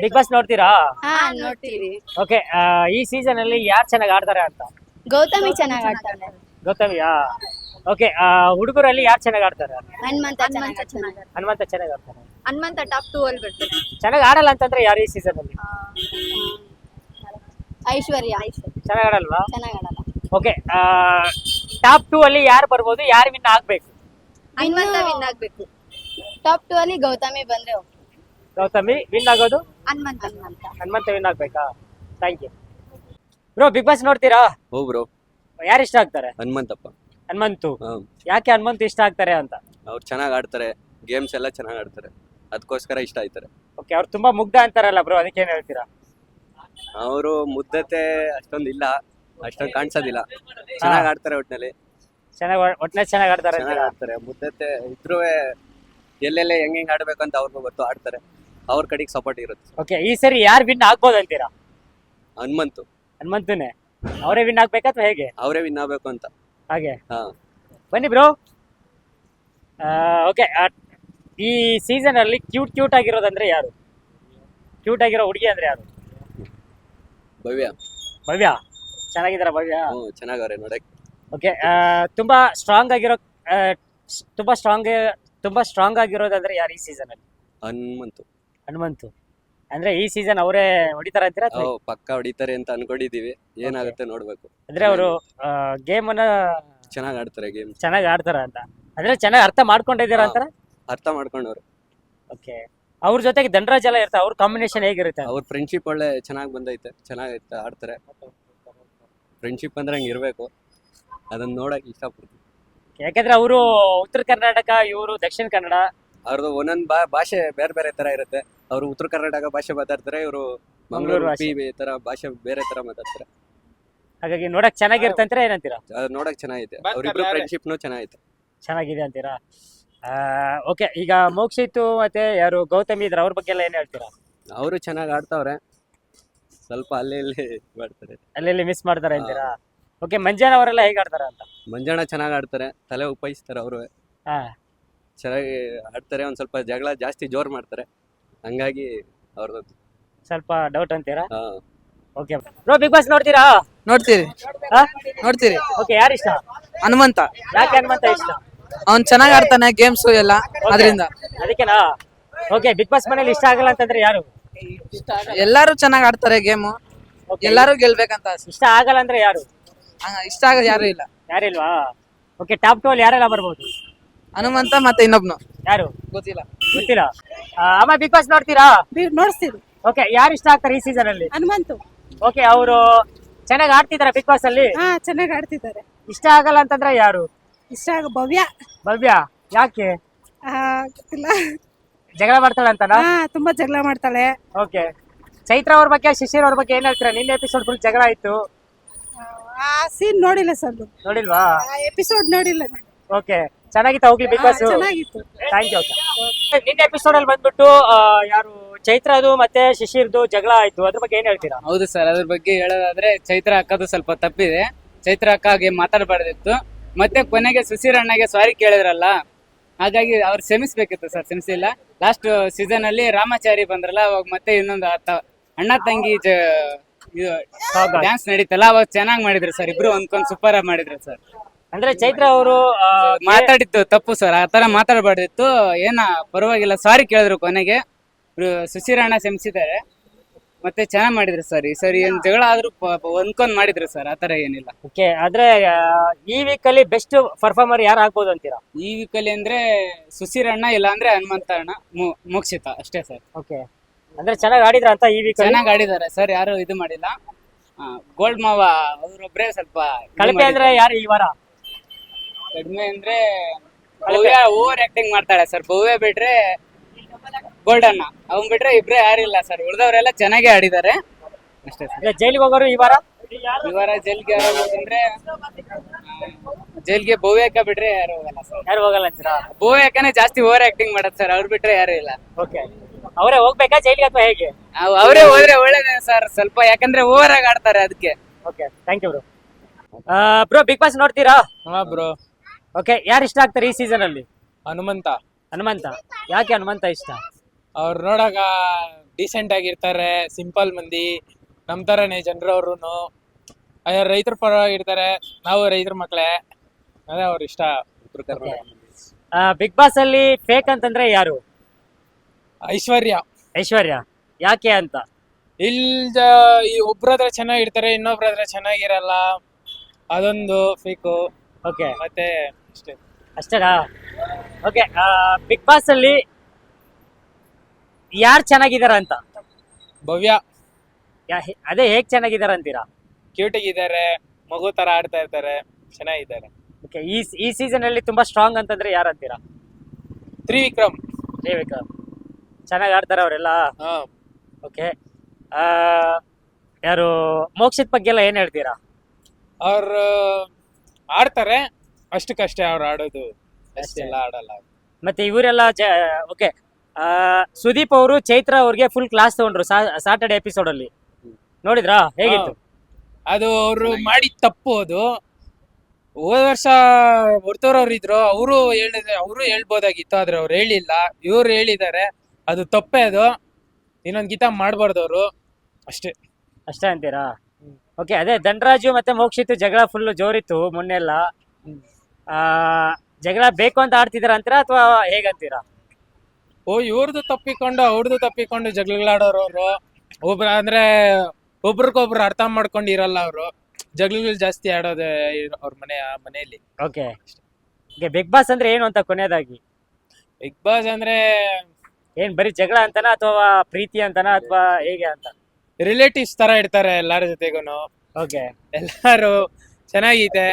Big boss ನೋಡ್ತೀರಾ? ಹಾ ನೋಡ್ತೀವಿ. ಓಕೆ ಈ ಸೀಸನ್ ಅಲ್ಲಿ ಯಾರು ಚೆನ್ನಾಗಿ ಆಡ್ತಾರೆ ಅಂತ? ಗೌತಮಿ ಚೆನ್ನಾಗಿ ಆಡ್ತಾನೆ ಗೌತಮಿಯಾ? ಓಕೆ ಹುಡುಗರಲ್ಲಿ ಯಾರು ಚೆನ್ನಾಗಿ ಆಡ್ತಾರೆ? ಹನುಮಂತ ಚೆನ್ನಾಗ್ ಹನುಮಂತ ಚೆನ್ನಾಗಿ ಆಡ್ತಾರೆ ಹನುಮಂತ ಟಾಪ್ ಟೂ ಅಲ್ಲಿ ಬರ್ತಾರೆ ಚೆನ್ನಾಗಿ ಆಡಲ್ಲ ಅಂತಂದ್ರೆ ಯಾರು ಈ ಸೀಸನ್ ಅಲ್ಲಿ? ಐಶ್ವರ್ಯ. ಚೆನ್ನಾಗಿ ಆಡಲ್ವಾ? ಚೆನ್ನಾಗ್ ಆಡಲ್ಲ. ಓಕೆ ಟಾಪ್ ಟೂ ಅಲ್ಲಿ ಯಾರು ಬರ್ಬೋದು ಯಾರು ವಿನ್ ಆಗ್ಬೇಕು? ಹನುಮಂತ ವಿನ್ ಆಗ್ಬೇಕು. ಟಾಪ್ ಟೂ ಅಲ್ಲಿ ಗೌತಮಿ ಬಂದ್ರೆ okay. ಗೌತಮಿ ವಿನ್ ಆಗೋದು? Hanumantha. Hanumantha Hanumantha win ಆಗ್ಬೇಕಾ? Thank you bro big boss ನೋಡ್ತೀರಾ? ಹೋ ಬ್ರೋ ಯಾರು ಇಷ್ಟ ಆಗ್ತಾರೆ? ಹನುಮಂತಪ್ಪ. ಹನುಮಂತು. ಯಾಕೆ ಹನುಮಂತ್ ಇಷ್ಟ ಆಗ್ತಾರೆ ಅಂತ? ಅವ್ರು ಚೆನ್ನಾಗಿ ಆಡ್ತಾರೆ ಗೇಮ್ಸ್ ಎಲ್ಲ ಚೆನ್ನಾಗಿ ಆಡ್ತಾರೆ. ಅದಕ್ಕೋಸ್ಕರ ಇಷ್ಟ ಆಯ್ತಾರೆ. ಓಕೆ ಅವ್ರು ತುಂಬಾ ಮುಗ್ಧ ಅಂತಾರಲ್ಲ ಬ್ರೋ ಅದಕ್ಕೆ ಏನು ಹೇಳ್ತೀರಾ? ಅವರು ಮುದ್ದತೆ ಅಷ್ಟೊಂದು ಇಲ್ಲ ಅಷ್ಟೊಂದು ಕಾಣಿಸೋದಿಲ್ಲ. ಚೆನ್ನಾಗಿ ಆಡ್ತಾರೆ ಒಟ್ಟಿನಲ್ಲಿ ಚೆನ್ನಾಗಿ ಒಟ್ನಲ್ಲಿ ಚೆನ್ನಾಗಿ ಆಡ್ತಾರೆ ಚೆನ್ನಾಗಿ ಆಡ್ತಾರೆ. ಮುದ್ದತೆ ಇದ್ರೂ ಎಲ್ಲೆಲ್ಲೇ ಹೆಂಗೆ ಹೆಂಗ್ ಆಡ್ಬೇಕು ಅಂತ ಅವ್ರಿಗೂ ಗೊತ್ತು ಆಡ್ತಾರೆ. ಅವ್ರ ಕಡೆಗೆ ಸಪೋರ್ಟ್ ಇರುತ್ತೆ ಓಕೆ ಈ ಸರಿ ಯಾರು ವಿನ್ ಆಗ್ಬೋದು ಅಂತೀರಾ? ಹನುಮಂತು. ಹನುಮಂತನೇ. ಅವರೇ ವಿನ್ ಆಗ್ಬೇಕಾ ಅಥವಾ ಹೇಗೆ? ಅವರೇ ವಿನ್ ಆಗ್ಬೇಕು ಅಂತ. ಹಾಗೆ. ಹಾ. ಬನ್ನಿ ಬ್ರೋ ಓಕೆ ಈ ಸೀಸನ್ ಅಲ್ಲಿ ಕ್ಯೂಟ್ ಕ್ಯೂಟ್ ಆಗಿರೋದಂದ್ರೆ ಯಾರು? ಕ್ಯೂಟ್ ಆಗಿರೋ ಹುಡುಗಿ ಅಂದ್ರೆ ಯಾರು? ಭವ್ಯ. ಭವ್ಯ. ಚೆನ್ನಾಗಿದಾರ ಭವ್ಯ? ಹ್ಞೂ ಚೆನ್ನಾಗವ್ರೆ ನೋಡೋಕೆ. ಓಕೆ ತುಂಬಾ ಸ್ಟ್ರಾಂಗ್ ಆಗಿರೋ ಆ, ತುಂಬಾ ಸ್ಟ್ರಾಂಗ್ ತುಂಬಾ ಸ್ಟ್ರಾಂಗ್ ಆಗಿರೋದಂದ್ರೆ ಯಾರು ಈ ಸೀಸನ್ ಅಲ್ಲಿ? ಹನುಮಂತು. ಹನುಮಂತು. ಅಂದ್ರೆ ಈ ಸೀಸನ್ ಅವರೇ ಹೊಡಿತಾರ ಅಂತೀರಾ ಅಥವಾ? ಅವ್ ಪಕ್ಕ ಹೊಡಿತಾರೆ ಅಂತ ಅನ್ಕೊಂಡಿದೀವಿ ಏನಾಗುತ್ತೆ ನೋಡ್ಬೇಕು. ಅಂದ್ರೆ ಅವರು ಗೇಮ್ ಅನ್ನ ಚೆನ್ನಾಗಿ ಆಡ್ತಾರೆ ಗೇಮ್ ಚೆನ್ನಾಗಿ ಆಡ್ತಾರ ಅಂತ. ಅಂದ್ರೆ ಚೆನ್ನಾಗಿ ಅರ್ಥ ಮಾಡ್ಕೊಂಡಿದ್ದೀರಾ ಅಂತಾರ? ಅರ್ಥ ಮಾಡ್ಕೊಂಡವ್ರು. ಓಕೆ ಅವ್ರ ಜೊತೆಗೆ ದಂಡರಾಜ್ ಎಲ್ಲ ಇರ್ತಾರೆ ಅವ್ರ ಕಾಂಬಿನೇಷನ್ ಹೇಗಿರುತ್ತೆ? ಅವ್ರ ಫ್ರೆಂಡ್ಶಿಪ್ ಒಳ್ಳೆ ಚೆನ್ನಾಗಿ ಬಂದೈತೆ ಚೆನ್ನಾಗೈತೆ ಆಡ್ತಾರೆ. ಫ್ರೆಂಡ್ಶಿಪ್ ಅಂದ್ರೆ ಹಂಗೆ ಇರಬೇಕು. ಅದನ್ನ ನೋಡಕ್ ಇಷ್ಟಪಡ್ತೀನಿ. ಯಾಕಂದ್ರೆ ಅವರು ಉತ್ತರ ಕರ್ನಾಟಕ ಇವರು ದಕ್ಷಿಣ ಕನ್ನಡ ಅವ್ರದ್ದು ಒಂದೊಂದು ಬಾ ಭಾಷೆ ಬೇರೆ ಬೇರೆ ತರ ಇರುತ್ತೆ. ಅವರು ಉತ್ತರ ಕರ್ನಾಟಕ ಭಾಷೆ ಮಾತಾಡ್ತಾರೆ ಇವರು ಮಂಗಳೂರು ತರ ಭಾಷೆ ಬೇರೆ ತರ ಮಾತಾಡ್ತಾರೆ. ಹಾಗಾಗಿ ನೋಡಕ್ ಚೆನ್ನಾಗಿರುತ್ತೆ ಅಂತೀರಾ ಏನಂತೀರಾ? ಅದು ನೋಡಕ್ ಚೆನ್ನಾಗಿದೆ ಅವ್ರಿಬ್ರು ಫ್ರೆಂಡ್ಶಿಪ್ನು ಚೆನ್ನಾಗಿದೆ ಚೆನ್ನಾಗಿದೆ ಅಂತೀರಾ? ಓಕೆ ಈಗ ಮೋಕ್ಷಿತ್ತು ಮತ್ತೆ ಯಾರು ಗೌತಮಿ ಇದ್ರ ಅವ್ರ ಬಗ್ಗೆ ಎಲ್ಲ ಏನ್ ಹೇಳ್ತೀರಾ? ಅವರು ಚೆನ್ನಾಗಿ ಆಡ್ತಾವ್ರೆ. ಸ್ವಲ್ಪ ಅಲ್ಲಿ ಇಲ್ಲಿ ಮಾಡ್ತಾರೆ. ಅಲ್ಲಿ ಮಿಸ್ ಮಾಡ್ತಾರೆ ಅಂತೀರಾ? ಓಕೆ ಮಂಜಾನ ಅವರೆಲ್ಲ ಹೇಗೆ ಆಡ್ತಾರ ಅಂತ? ಮಂಜಣ್ಣ ಚೆನ್ನಾಗಿ ಆಡ್ತಾರೆ. ತಲೆ ಉಪಯಿಸ್ತಾರೆ ಅವರು ಹಾ. ಚೆನ್ನಾಗಿ ಆಡ್ತಾರೆ ಒಂದ್ ಸ್ವಲ್ಪ ಜಗಳ ಜಾಸ್ತಿ ಜೋರ್ ಮಾಡ್ತಾರೆ. ಹಂಗಾಗಿ ಅವ್ರದ್ದು ಸ್ವಲ್ಪ ಡೌಟ್ ಅಂತೀರಾ? ಹಾ. ಓಕೆ ಬ್ರೋ ಬಿಗ್ ಬಾಸ್ ನೋಡ್ತೀರಾ? ನೋಡ್ತೀರಿ. ನೋಡ್ತೀರಿ. ಓಕೆ ಯಾರು ಇಷ್ಟ? ಹನುಮಂತ. ಯಾಕೆ ಹನುಮಂತ ಇಷ್ಟ? ಅವ್ನ್ ಚೆನ್ನಾಗ್ ಆಡ್ತಾನೆ ಗೇಮ್ಸ್ ಎಲ್ಲ ಅದರಿಂದ. ಅದಕ್ಕೆನಾ? ಓಕೆ ಬಿಗ್ ಬಾಸ್ ಮನೇಲಿ ಇಷ್ಟ ಆಗಲ್ಲ ಅಂತಂದ್ರೆ ಯಾರು? ಎಲ್ಲಾರು ಚೆನ್ನಾಗ್ ಆಡ್ತಾರೆ ಗೇಮು Okay. ಎಲ್ಲಾರು ಗೆಲ್ಬೇಕಂತ ಆಸೆ. ಇಷ್ಟ ಆಗಲ್ಲ ಅಂದ್ರೆ ಯಾರು? ಹಂಗ ಇಷ್ಟ ಆಗೋದು ಯಾರು ಇಲ್ಲ. ಯಾರಿಲ್ವಾ? ಓಕೆ ಟಾಪ್ ಟು ಅಲ್ಲಿ ಯಾರೆಲ್ಲ ಬರ್ಬೋದು? ಹನುಮಂತ ಮತ್ತೆ ಇನ್ನೊಬ್ನು. ಯಾರು? ಗೊತ್ತಿಲ್ಲ. ಗೊತ್ತಿಲ್ಲ. ಆ, ಅಮ್ಮ ಬಿಗ್ ಬಾಸ್ ನೋಡ್ತೀರಾ? ನೋಡಿಸ್ತೀವಿ ಓಕೆ ಯಾರು ಇಷ್ಟ ಆಗ್ತಾರೆ ಈ ಸೀಸನ್ ಅಲ್ಲಿ? ಹನುಮಂತು. ಓಕೆ ಅವರು ಚೆನ್ನಾಗಿ ಆಡ್ತಿದಾರ ಬಿಗ್ ಬಾಸ್ ಅಲ್ಲಿ? ಹಾ ಚೆನ್ನಾಗಿ ಆಡ್ತಿದ್ದಾರೆ. ಇಷ್ಟ ಆಗಲ್ಲ ಅಂತಂದ್ರೆ ಯಾರು? ಇಷ್ಟ ಆಗ ಭವ್ಯ. ಭವ್ಯ ಯಾಕೆ? ಆ, ಗೊತ್ತಿಲ್ಲ. ಜಗಳ ಮಾಡ್ತಾಳೆ ಅಂತನಾ? ಹಾ ತುಂಬಾ ಜಗಳ ಮಾಡ್ತಾಳೆ. ಓಕೆ ಚೈತ್ರ ಅವ್ರ ಬಗ್ಗೆ ಶಿಶಿರ್ ಅವ್ರ ಬಗ್ಗೆ ಏನ್ ಹೇಳ್ತೀರಾ? ನಿನ್ನೆ ಎಪಿಸೋಡ್ ಫುಲ್ ಜಗಳ ಆಯ್ತು. ಆ ಸೀನ್ ನೋಡಿಲ್ಲ ಸರ್ ನೋಡಿಲ್ವಾ? ಆ ಎಪಿಸೋಡ್ ನೋಡಿಲ್ಲ ನಾನು. ಓಕೆ ಚೆನ್ನಾಗಿತ್ತು ಹೋಗ್ಲಿ ಬಿಗ್ ಬಾಸ್. ಚೆನ್ನಾಗಿತ್ತು. ಥ್ಯಾಂಕ್ ಯು ನಿನ್ನೆ ಎಪಿಸೋಡ್ ಅಲ್ಲಿ ಬಂದ್ಬಿಟ್ಟು ಆ, ಯಾರು ಚೈತ್ರದು ಮತ್ತೆ ಶಿಶಿರ್ದು ಜಗಳ ಆಯ್ತು. ಅದ್ರ ಬಗ್ಗೆ ಏನ್ ಹೇಳ್ತೀರಾ? ಹೌದು ಸರ್ ಅದ್ರ ಬಗ್ಗೆ ಹೇಳೋದಾದ್ರೆ ಚೈತ್ರ ಅಕ್ಕದು ಸ್ವಲ್ಪ ತಪ್ಪಿದೆ. ಚೈತ್ರ ಅಕ್ಕ ಹಾಗೆ ಮಾತಾಡಬಾರ್ದಿತ್ತು. ಮತ್ತೆ ಕೊನೆಗೆ ಸುಶೀರ್ ಅಣ್ಣಗೆ ಸಾರಿ ಕೇಳಿದ್ರಲ್ಲ? ಹಾಗಾಗಿ ಅವ್ರು ಕ್ಷಮಿಸ್ಬೇಕಿತ್ತು ಸರ್ ಕ್ಷಮಿಸಿಲ್ಲ. ಲಾಸ್ಟ್ ಸೀಸನ್ ಅಲ್ಲಿ ರಾಮಾಚಾರಿ ಬಂದ್ರಲ್ಲ ಅವಾಗ ಮತ್ತೆ ಇನ್ನೊಂದು ಆತ- ಅಣ್ಣ ತಂಗಿ ಜ ಇದು ಡ್ಯಾನ್ಸ್ ನಡೀತಲ್ಲ ಅವಾಗ ಚೆನ್ನಾಗಿ ಮಾಡಿದ್ರು ಸರ್. ಇಬ್ರು ಹೊಂದ್ಕೊಂಡ್ ಸೂಪರ್ ಆಗಿ ಮಾಡಿದ್ರು ಸರ್. ಅಂದ್ರೆ ಚೈತ್ರ ಅವರು ಮಾತಾಡಿತ್ತು ತಪ್ಪು ಸರ್ ಆ ತರ ಮಾತಾಡಬಾರ್ದಿತ್ತು. ಏನ ಪರವಾಗಿಲ್ಲ ಸಾರಿ ಕೇಳಿದ್ರು ಕೊನೆಗೆ. ಸುಶೀರಣ್ಣ ಕ್ಷಮಿಸಿದ್ದಾರೆ. ಮತ್ತೆ ಚೆನ್ನಾಗಿ ಮಾಡಿದ್ರು ಸರ್ ಈ ಸರಿ ಏನ್ ಜಗಳ ಆದ್ರೂ ಹೊಂದ್ಕೊಂಡ್ ಮಾಡಿದ್ರು ಸರ್ ಆತರ ತರ ಏನಿಲ್ಲ. ಓಕೆ ಆದ್ರೆ ಈ ವೀಕ್ ಅಲ್ಲಿ ಬೆಸ್ಟ್ ಪರ್ಫಾರ್ಮರ್ ಯಾರು ಆಗ್ಬೋದು ಅಂತೀರಾ? ಈ ವೀಕ್ ಅಲ್ಲಿ ಅಂದ್ರೆ ಸುಶೀರಣ್ಣ ಇಲ್ಲ ಅಂದ್ರೆ ಹನುಮಂತ ಅಣ್ಣ ಮೋಕ್ಷಿತ ಅಷ್ಟೇ ಸರ್. ಓಕೆ ಅಂದ್ರೆ ಚೆನ್ನಾಗಿ ಆಡಿದ್ರ ಅಂತ ಈ ವೀಕ್ ಚೆನ್ನಾಗಿ ಆಡಿದಾರೆ ಸರ್ ಯಾರು ಇದು ಮಾಡಿಲ್ಲ. ಗೋಲ್ಡ್ ಮಾವ ಅವ್ರೊಬ್ರೆ ಸ್ವಲ್ಪ ಕಳಪೆ ಅಂದ್ರೆ ಯಾರು ಈ ವಾರ? ಕಡಿಮೆ ಅಂದ್ರೆ ಭವ್ಯ ಓವರ್ ಆಕ್ಟಿಂಗ್ ಮಾಡ್ತಾಳೆ ಸರ್ ಭವ್ಯ ಬಿಟ್ರೆ ಗೋಲ್ಡನ್ನ ಅವನ್ ಬಿಟ್ರೆ ಇಬ್ರೇ ಯಾರಿಲ್ಲ ಸರ್ ಉಳಿದವರೆಲ್ಲ ಚೆನ್ನಾಗಿ ಆಡಿದ್ದಾರೆ. ಅಷ್ಟೇ ಸರ್ ಇಲ್ಲ ಜೈಲಿಗೆ ಹೋಗೋರು ಈ ವಾರ? ಈ ವಾರ ಜೈಲ್ಗೆ ಅಂದ್ರೆ ಹೋಗೋದಂದ್ರೆ ಜೈಲ್ಗೆ ಭವ್ಯಕ್ಕ ಬಿಟ್ರೆ ಯಾರು ಹೋಗಲ್ಲ ಸರ್ ಯಾರು ಹೋಗಲ್ಲ ಅಂತೀರಾ? ಭವ್ಯಕ್ಕನೇ ಜಾಸ್ತಿ ಓವರ್ ಆಕ್ಟಿಂಗ್ ಮಾಡತ್ ಸರ್ ಅವ್ರು ಬಿಟ್ರೆ ಯಾರು ಇಲ್ಲ. ಓಕೆ. ಅವರೇ ಹೋಗ್ಬೇಕಾ ಜೈಲಿಗೆ ಅಥವಾ ಹೇಗೆ? ಅವ್- ಅವರೇ ಹೋದ್ರೆ ಒಳ್ಳೇದೇ ಸರ್ ಸ್ವಲ್ಪ ಯಾಕಂದ್ರೆ ಓವರ್ ಆಗಿ ಆಡ್ತಾರೆ ಅದಕ್ಕೆ. Okay thank you bro bro big boss ನೋಡ್ತೀರಾ? ಹಾ ಬ್ರೋ ಓಕೆ ಯಾರು ಇಷ್ಟ ಆಗ್ತಾರೆ ಈ ಸೀಸನ್ ಅಲ್ಲಿ? ಹನುಮಂತ. ಹನುಮಂತ. ಯಾಕೆ ಹನುಮಂತ ಇಷ್ಟ? ಅವ್ರು ನೋಡಾಗ ಡೀಸೆಂಟ್ ಆಗಿರ್ತಾರೆ ಸಿಂಪಲ್ ಮಂದಿ ನಮ್ ತರನೇ ಅವ್ರು ರೈತರ ಪರವಾಗಿರ್ತಾರೆ ನಾವು ರೈತರ ಮಕ್ಕಳೇ ಅದೇ ಅವ್ರ ಇಷ್ಟ ಉತ್ತರ ಕರ್ನಾಟಕ ಬಿಗ್ ಬಾಸ್ ಅಲ್ಲಿ ಫೇಕ್ ಅಂತಂದ್ರೆ ಯಾರು? ಐಶ್ವರ್ಯ. ಐಶ್ವರ್ಯ. ಯಾಕೆ ಅಂತ? ಇಲ್ದ ಈ ಒಬ್ರ ಹತ್ರ ಚೆನ್ನಾಗಿರ್ತಾರೆ ಇನ್ನೊಬ್ರ ಹತ್ರ ಚೆನ್ನಾಗಿರಲ್ಲ. ಅದೊಂದು ಫೇಕು ಓಕೆ ಮತ್ತೆ ಅಷ್ಟೇ. ಅಷ್ಟೇನಾ? ಓಕೆ ಬಿಗ್ ಬಾಸ್ ಅಲ್ಲಿ ಯಾರು ಚೆನ್ನಾಗಿದಾರ ಅಂತ? ಭವ್ಯ. ಯಾ- ಹೆ- ಅದೇ ಹೇಗ್ ಚೆನ್ನಾಗಿದಾರ ಅಂತೀರಾ? ಇದ್ದಾರೆ ಮಗು ತರ ಆಡ್ತಾ ಇರ್ತಾರೆ ಚೆನ್ನಾಗಿದ್ದಾರೆ. ಓಕೆ ಈ ಈ ಸೀಸನ್ ಅಲ್ಲಿ ತುಂಬಾ ಸ್ಟ್ರಾಂಗ್ ಅಂತಂದ್ರೆ ಯಾರು ಅಂತೀರಾ? ತ್ರಿವಿಕ್ರಮ್. ವಿಕ್ರಮ್ ಚೆನ್ನಾಗಿ ಆಡ್ತಾರೆ ಅವರೆಲ್ಲ? ಹಾ. ಓಕೆ ಯಾರು ಮೋಕ್ಷಿತ್ ಬಗ್ಗೆ ಎಲ್ಲ ಏನ್ ಹೇಳ್ತೀರಾ? ಅವ್ರು ಆಡ್ತಾರೆ ಅಷ್ಟಕ್ಕಷ್ಟೇ ಅವ್ರು ಆಡೋದು. ಅಷ್ಟೆಲ್ಲ ಆಡಲ್ಲ ಮತ್ತೆ ಇವರೆಲ್ಲ ಓಕೆ ಸುದೀಪ್ ಅವರು ಚೈತ್ರ ಅವ್ರಿಗೆ ಫುಲ್ ಕ್ಲಾಸ್ ತಗೊಂಡ್ರು ಸಾಟರ್ಡೆ ಎಪಿಸೋಡ್ ಅಲ್ಲಿ. ನೋಡಿದ್ರಾ? ಹೇಗಿತ್ತು? ಅದು ಅವರು ಮಾಡಿ ತಪ್ಪು ಅದು. ಹೋದ ವರ್ಷ ಹೊರ್ತವ್ರವ್ರು ಇದ್ರು. ಅವರು ಹೇಳಿದ್ರೆ ಅವರು ಹೇಳ್ಬೋದಾಗಿತ್ತು ಆದ್ರೆ ಅವ್ರು ಹೇಳಿಲ್ಲ. ಇವ್ರು ಹೇಳಿದ್ದಾರೆ. ಅದು ತಪ್ಪೇ ಅದು. ಇನ್ನೊಂದ್ ಗೀತ ಮಾಡ್ಬಾರ್ದು ಅವರು. ಅಷ್ಟೇ. ಅಷ್ಟೇ ಅಂತೀರಾ? ಓಕೆ ಅದೇ ಧನರಾಜು ಮತ್ತೆ ಮೋಕ್ಷಿತ್ತು ಜಗಳ ಫುಲ್ ಜೋರಿತ್ತು ಮೊನ್ನೆ ಎಲ್ಲ ಆ, ಜಗಳ ಬೇಕು ಅಂತ ಆಡ್ತಿದಾರ ಅಂತೀರಾ ಅಥವಾ ಹೇಗಂತೀರಾ ಓ ಇವ್ರದ್ದು ತಪ್ಪಿಕೊಂಡು ಅವ್ರದ್ದು ತಪ್ಪಿಕೊಂಡು ಜಗಳಗಳಾಡೋರು ಅವರು. ಒಬ್ರು ಅಂದ್ರೆ ಒಬ್ರಿಗೊಬ್ರು ಅರ್ಥ ಮಾಡ್ಕೊಂಡು ಇರಲ್ಲ ಅವರು. ಜಗಳಗಳು ಜಾಸ್ತಿ ಆಡೋದು ಅವ್ರ ಮನೆ ಮನೆಯಲ್ಲಿ. ಓಕೆ ಬಿಗ್ ಬಾಸ್ ಅಂದ್ರೆ ಏನು ಅಂತ ಕೊನೆಯದಾಗಿ? ಬಿಗ್ ಬಾಸ್ ಅಂದ್ರೆ ಏನ್ ಬರೀ ಜಗಳ ಅಂತನಾ ಅಥವಾ ಪ್ರೀತಿ ಅಂತನಾ ಅಥವಾ ಹೇಗೆ ಅಂತ? ರಿಲೇಟಿವ್ಸ್ ತರ ಇರ್ತಾರೆ ಎಲ್ಲಾರ ಜೊತೆಗೂನು. ಓಕೆ. ಎಲ್ಲಾರು ಚೆನ್ನಾಗಿದೆ.